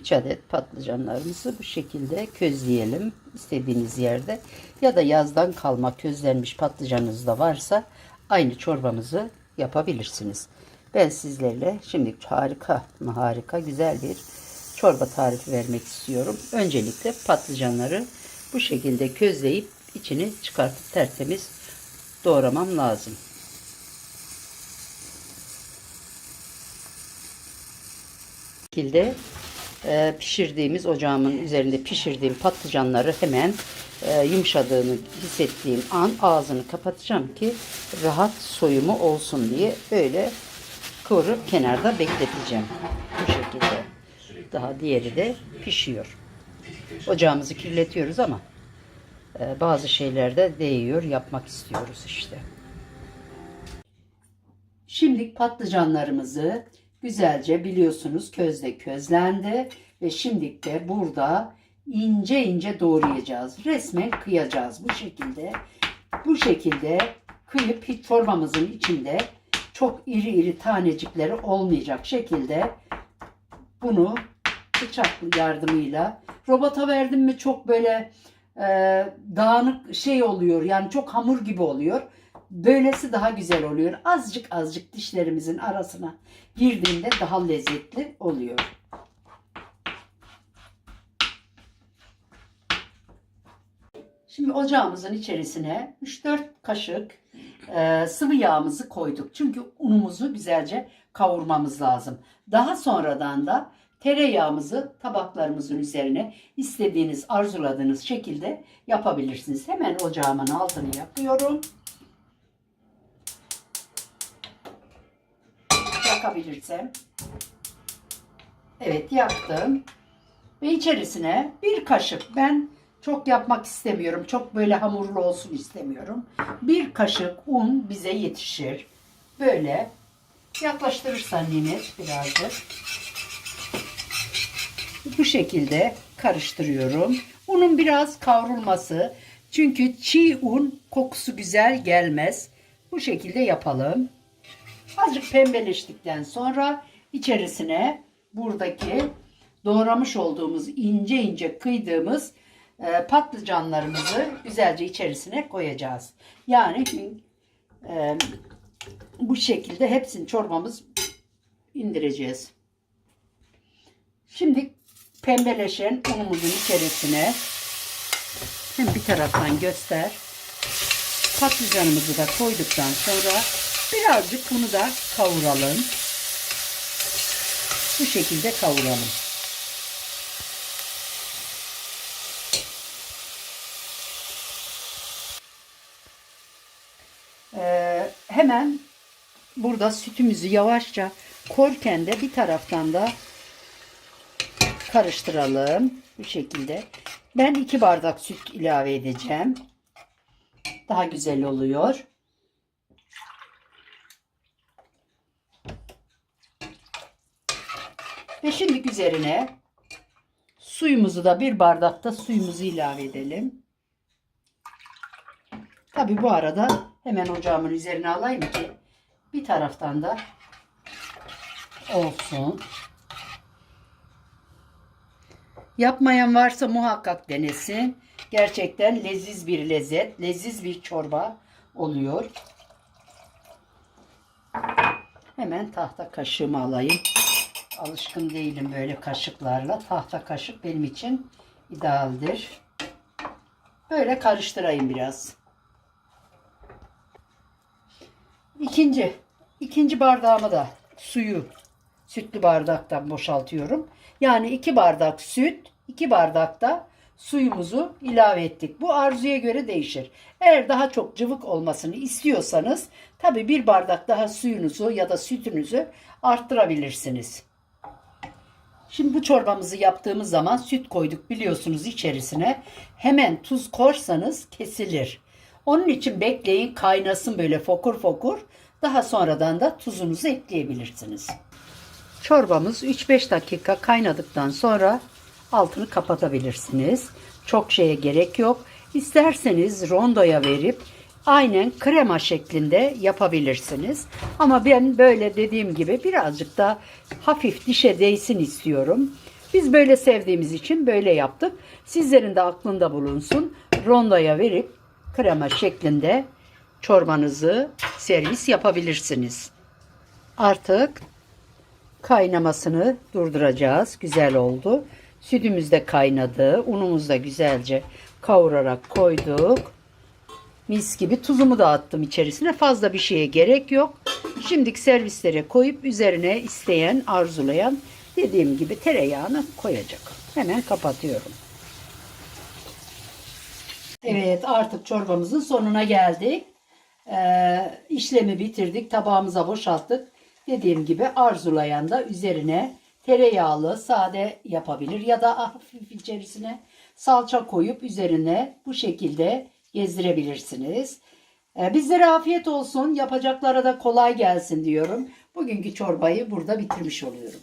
3 adet patlıcanlarımızı bu şekilde közleyelim istediğiniz yerde. Ya da yazdan kalma közlenmiş patlıcanınız da varsa aynı çorbamızı yapabilirsiniz. Ben sizlerle şimdi harika mı harika güzel bir çorba tarifi vermek istiyorum. Öncelikle patlıcanları bu şekilde közleyip içini çıkartıp tertemiz doğramam lazım. şekilde e, pişirdiğimiz ocağımın üzerinde pişirdiğim patlıcanları hemen e, yumuşadığını hissettiğim an ağzını kapatacağım ki rahat soyumu olsun diye böyle kıvırıp kenarda bekleteceğim. Bu şekilde. Daha diğeri de pişiyor. Ocağımızı kirletiyoruz ama e, bazı şeylerde değiyor. Yapmak istiyoruz işte. Şimdi patlıcanlarımızı güzelce biliyorsunuz közde közlendi ve şimdi de burada ince ince doğrayacağız. Resmen kıyacağız bu şekilde. Bu şekilde kıyıp hiç çorbamızın içinde çok iri iri tanecikleri olmayacak şekilde bunu bıçak yardımıyla robota verdim mi çok böyle e, dağınık şey oluyor yani çok hamur gibi oluyor. Böylesi daha güzel oluyor. Azıcık azıcık dişlerimizin arasına girdiğinde daha lezzetli oluyor. Şimdi ocağımızın içerisine 3-4 kaşık e, sıvı yağımızı koyduk. Çünkü unumuzu güzelce kavurmamız lazım. Daha sonradan da tereyağımızı tabaklarımızın üzerine istediğiniz arzuladığınız şekilde yapabilirsiniz. Hemen ocağımın altını yapıyorum. Yakabilirsem. Evet yaktım. Ve içerisine bir kaşık ben çok yapmak istemiyorum. Çok böyle hamurlu olsun istemiyorum. Bir kaşık un bize yetişir. Böyle yaklaştırırsan Nimet birazcık. Bu şekilde karıştırıyorum. Unun biraz kavrulması. Çünkü çiğ un kokusu güzel gelmez. Bu şekilde yapalım. Azıcık pembeleştikten sonra içerisine buradaki doğramış olduğumuz ince ince kıydığımız e, patlıcanlarımızı güzelce içerisine koyacağız. Yani e, bu şekilde hepsini çorbamız indireceğiz. Şimdi pembeleşen unumuzun içerisine hem bir taraftan göster. Patlıcanımızı da koyduktan sonra Birazcık bunu da kavuralım. Bu şekilde kavuralım. Ee, hemen burada sütümüzü yavaşça korken de bir taraftan da karıştıralım. Bu şekilde. Ben iki bardak süt ilave edeceğim. Daha güzel oluyor. Ve şimdi üzerine suyumuzu da bir bardakta suyumuzu ilave edelim. Tabi bu arada hemen ocağımın üzerine alayım ki bir taraftan da olsun. Yapmayan varsa muhakkak denesin. Gerçekten leziz bir lezzet, leziz bir çorba oluyor. Hemen tahta kaşığımı alayım alışkın değilim böyle kaşıklarla. Tahta kaşık benim için idealdir. Böyle karıştırayım biraz. İkinci, ikinci bardağımı da suyu sütlü bardaktan boşaltıyorum. Yani iki bardak süt, iki bardak da suyumuzu ilave ettik. Bu arzuya göre değişir. Eğer daha çok cıvık olmasını istiyorsanız tabi bir bardak daha suyunuzu ya da sütünüzü arttırabilirsiniz. Şimdi bu çorbamızı yaptığımız zaman süt koyduk biliyorsunuz içerisine. Hemen tuz korsanız kesilir. Onun için bekleyin kaynasın böyle fokur fokur. Daha sonradan da tuzunuzu ekleyebilirsiniz. Çorbamız 3-5 dakika kaynadıktan sonra altını kapatabilirsiniz. Çok şeye gerek yok. İsterseniz rondoya verip aynen krema şeklinde yapabilirsiniz. Ama ben böyle dediğim gibi birazcık da hafif dişe değsin istiyorum. Biz böyle sevdiğimiz için böyle yaptık. Sizlerin de aklında bulunsun. Rondoya verip krema şeklinde çorbanızı servis yapabilirsiniz. Artık kaynamasını durduracağız. Güzel oldu. Sütümüz de kaynadı. Unumuzu da güzelce kavurarak koyduk. Mis gibi tuzumu da attım içerisine. Fazla bir şeye gerek yok. Şimdiki servislere koyup üzerine isteyen, arzulayan dediğim gibi tereyağını koyacak. Hemen kapatıyorum. Evet artık çorbamızın sonuna geldik. Ee, işlemi bitirdik. Tabağımıza boşalttık. Dediğim gibi arzulayan da üzerine tereyağlı sade yapabilir ya da hafif içerisine salça koyup üzerine bu şekilde gezdirebilirsiniz. Ee, bizlere afiyet olsun. Yapacaklara da kolay gelsin diyorum. Bugünkü çorbayı burada bitirmiş oluyorum.